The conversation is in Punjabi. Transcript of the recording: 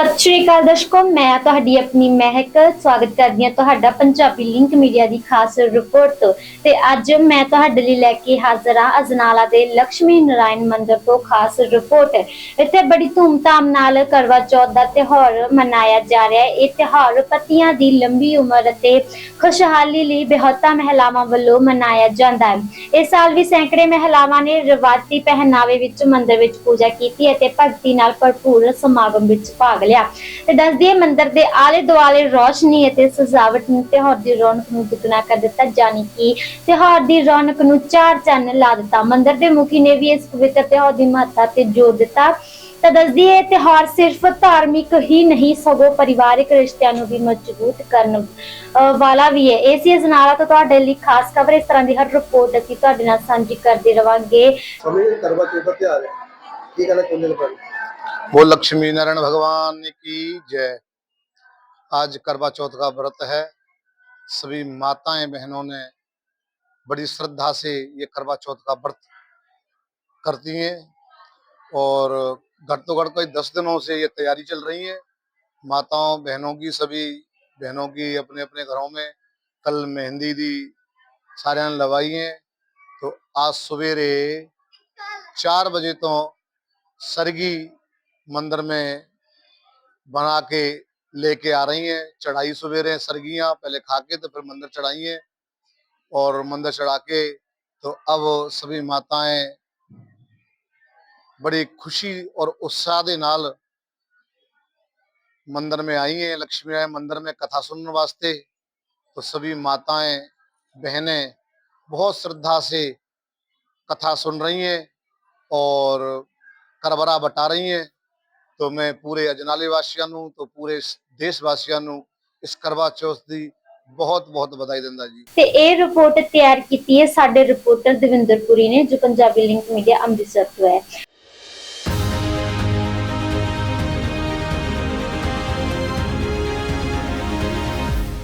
ਸਤਿ ਸ਼੍ਰੀ ਅਕਾਲ ਦਰਸ਼ਕੋ, ਮੈਂ ਤੁਹਾਡੀ ਆਪਣੀ ਮਹਿਕ ਸਵਾਗਤ ਕਰਦੀ ਹਾਂ ਤੁਹਾਡਾ ਪੰਜਾਬੀ ਲਿੰਕ ਮੀਡੀਆ ਦੀ ਖਾਸ ਰਿਪੋਰਟ ਤੋਂ ਤੇ ਅੱਜ ਮੈਂ ਤੁਹਾਡੇ ਲਈ ਲੈ ਕੇ ਹਾਜ਼ਰ ਹਾਂ ਅਜਨਾਲਾ ਦੇ ਲక్ష్ਮੀ ਨਾਰਾਇਣ ਮੰਦਿਰ ਤੋਂ ਖਾਸ ਰਿਪੋਰਟ ਇੱਥੇ ਬੜੀ ਧੂਮਧਾਮ ਨਾਲ ਕਰਵਾ ਚੌਥ ਦਾ ਤਿਉਹਾਰ ਮਨਾਇਆ ਜਾ ਰਿਹਾ ਹੈ। ਇਹ ਤਿਉਹਾਰ ਪਤੀਆਂ ਦੀ ਲੰਬੀ ਉਮਰ ਅਤੇ ਖੁਸ਼ਹਾਲੀ ਲਈ ਬੇਹਤਾ ਮਹਿਲਾਵਾਂ ਵੱਲੋਂ ਮਨਾਇਆ ਜਾਂਦਾ ਹੈ। ਇਸ ਸਾਲ ਵੀ ਸੈਂਕੜੇ ਮਹਿਲਾਵਾਂ ਨੇ ਰਵਾਇਤੀ ਪਹਿਨਾਵੇ ਵਿੱਚ ਮੰਦਿਰ ਵਿੱਚ ਪੂਜਾ ਕੀਤੀ ਅਤੇ ਭਗਤੀ ਨਾਲ ਭਰਪੂਰ ਸਮਾਗਮ ਵਿੱਚ ਭਾਗ ਲਿਆ ਤੇ ਦੱਸਦੀ ਹੈ, ਮੰਦਿਰ ਦੇ ਆਲੇ ਦੁਆਲੇ ਰੌਸ਼ਨੀ ਅਤੇ ਸਜਾਵਟ ਨੇ ਤਿਉਹਾਰ ਦੀ ਰੌਣਕ ਨੂੰ ਦੁੱਗਣਾ ਕਰ ਦਿੱਤਾ ਜਾਨੀ ਕਿ ਤਿਉਹਾਰ ਦੀ ਰੌਣਕ ਨੂੰ ਚਾਰ ਚੰਨ ਲਾ ਦਿੱਤਾ। ਮੰਦਿਰ ਦੇ ਮੁਖੀ ਨੇ ਵੀ ਇਸ ਪਵਿੱਤਰ ਤਿਉਹਾਰ ਦੀ ਮਹੱਤਤਾ ਤੇ ਜ਼ੋਰ ਦਿੱਤਾ। ਤਾਂ ਦੱਸਦੀ ਹੈ ਤਿਹਾਰ ਸਿਰਫ ਧਾਰਮਿਕ ਹੀ ਨਹੀਂ, ਸਗੋਂ ਪਰਿਵਾਰਿਕ ਰਿਸ਼ਤਿਆਂ ਨੂੰ ਵੀ ਮਜ਼ਬੂਤ ਕਰਨ ਵਾਲਾ ਵੀ ਹੈ। ਏਸੀਐਸ ਨਾਲਾ ਤੋਂ ਤੁਹਾਡੇ ਲਈ ਖਾਸ ਖਬਰ। ਇਸ ਤਰ੍ਹਾਂ ਦੀ ਹਰ ਰਿਪੋਰਟ ਅਸੀਂ ਤੁਹਾਡੇ ਨਾਲ ਸਾਂਝੀ ਕਰਦੇ ਰਵਾਂਗੇ। ਸਮੇਂ ਕਰਵਾ ਚੌਥ ਤਿਆਰ ਹੈ। ਕੀ ਕਹਿਣਾ ਚਾਹੁੰਦੇ ਨੇ वो लक्ष्मी नारायण भगवान की जय। आज करवा चौथ का व्रत है। सभी माताएँ बहनों ने बड़ी श्रद्धा से ये करवा चौथ का व्रत करती हैं और घर तो घर कोई दस दिनों से ये तैयारी चल रही है। माताओं, बहनों की सभी बहनों की अपने अपने घरों में कल मेहंदी दी सारे लवाई है। तो आज सवेरे चार बजे तो सरगी मंदिर में बना के लेके आ रही हैं। चढ़ाई सवेरे सरगियाँ पहले खा के तो फिर मंदिर चढ़ाई हैं। और मंदिर चढ़ा के तो अब सभी माताएँ बड़ी खुशी और उत्साह के नाल मंदिर में आई हैं। लक्ष्मी राय मंदिर में कथा सुनने वास्ते। तो सभी माताएँ, बहनें बहुत श्रद्धा से कथा सुन रही हैं और करबरा बटा रही हैं। तो मैं पूरे अजनाले वासियों ਨੂੰ तो पूरे देश वासियों ਨੂੰ ਇਸ ਕਰਵਾ ਚੌਥ ਦੀ ਬਹੁਤ ਬਹੁਤ ਵਧਾਈ ਦਿੰਦਾ ਜੀ ਤੇ ਇਹ ਰਿਪੋਰਟ ਤਿਆਰ ਕੀਤੀ ਹੈ ਸਾਡੇ ਰਿਪੋਰਟਰ ਦਵਿੰਦਰ ਪੁਰੀ ਨੇ ਜੋ ਪੰਜਾਬੀ ਲਿੰਕ ਮੀਡੀਆ ਅੰਮ੍ਰਿਤਸਰ ਤੋਂ ਹੈ